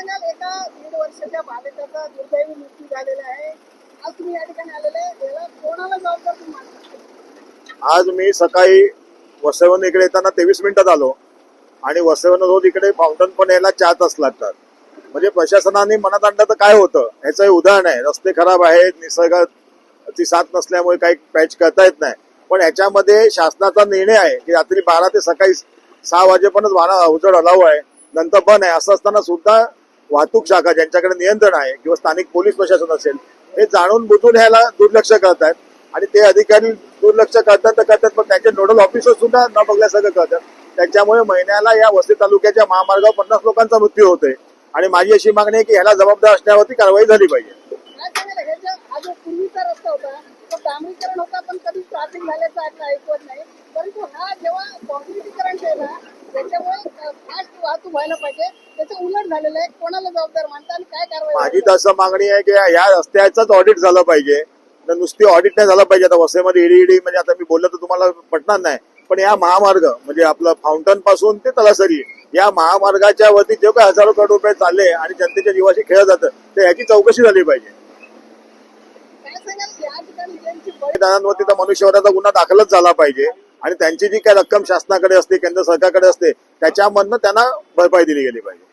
सांगाल एका दीड वर्षाच्या बालकाचा दुर्दैवी मृत्यू झालेला आहे. आज तुम्ही या ठिकाणी आलेले आहे. याला कोणाला जबाबदार तुम्ही मानता आज मी सकाळी वसईहून इकडे येताना तेवीस मिनिटात आलो. आणि वसईहून रोज इकडे फाउंटन पण यायला चार तास लागतात. म्हणजे प्रशासनाने मनात आणलं तर काय होतं? ह्याचं हे उदाहरण आहे. रस्ते खराब आहेत निसर्गाची साथ नसल्यामुळे काही पॅच करता येत नाही. पण ह्याच्यामध्ये शासनाचा निर्णय आहे की रात्री बारा ते सकाळी सहा वाजेपर्यंत वारा उजड अलाव आहे. नंतर बंद आहे. असं असताना सुद्धा वाहतूक शाखा ज्यांच्याकडे नियंत्रण आहे किंवा स्थानिक पोलीस प्रशासन असेल हे जाणून बुजून ह्याला दुर्लक्ष करतात. आणि ते अधिकारी दुर्लक्ष करतात तर करतात पण त्यांचे नोडल ऑफिसर सुद्धा न बघल्यासारखं करतात. त्याच्यामुळे महिन्याला या वसई तालुक्याच्या महामार्गावर पन्नास लोकांचा मृत्यू होतोय. आणि माझी अशी मागणी आहे की ह्याला जबाबदार असण्यावरती कारवाई झाली पाहिजे. पूर्वीचा रस्ता होता तो डांबरीकरण होता पण कधी ट्रॅफिक झाल्याचं ऐकवत नाही. परंतु हा जेव्हा कॉन्क्रिटीकरण केला त्याच्यामुळे फास्ट वाहतूक व्हायला पाहिजे. झालेलं आहे? कोणाला जबाबदार मानता आणि काय कारवाई माझी? तर असं मागणी आहे की या रस्त्याचाच ऑडिट झालं पाहिजे. तर नुसती ऑडिट नाही झालं पाहिजे. आता वसईमध्ये ईडी ईडी म्हणजे आता मी बोललो तर तुम्हाला पटणार नाही. पण या महामार्ग म्हणजे आपलं फाउंटनपासून ते तलासरी या महामार्गाच्या वरती जे काही हजारो करोड रुपये चालले आणि जनतेच्या जीवाशी खेळलं जातं तर याची चौकशी झाली पाहिजे. काय सांगाल? या ठिकाणी ज्यांची बळी दारांवरती तर मनुष्यवधाचा गुन्हा दाखलच झाला पाहिजे. आणि त्यांची जी काही रक्कम शासनाकडे असते केंद्र सरकारकडे असते त्याच्यामधनं त्यांना भरपाई दिली गेली पाहिजे.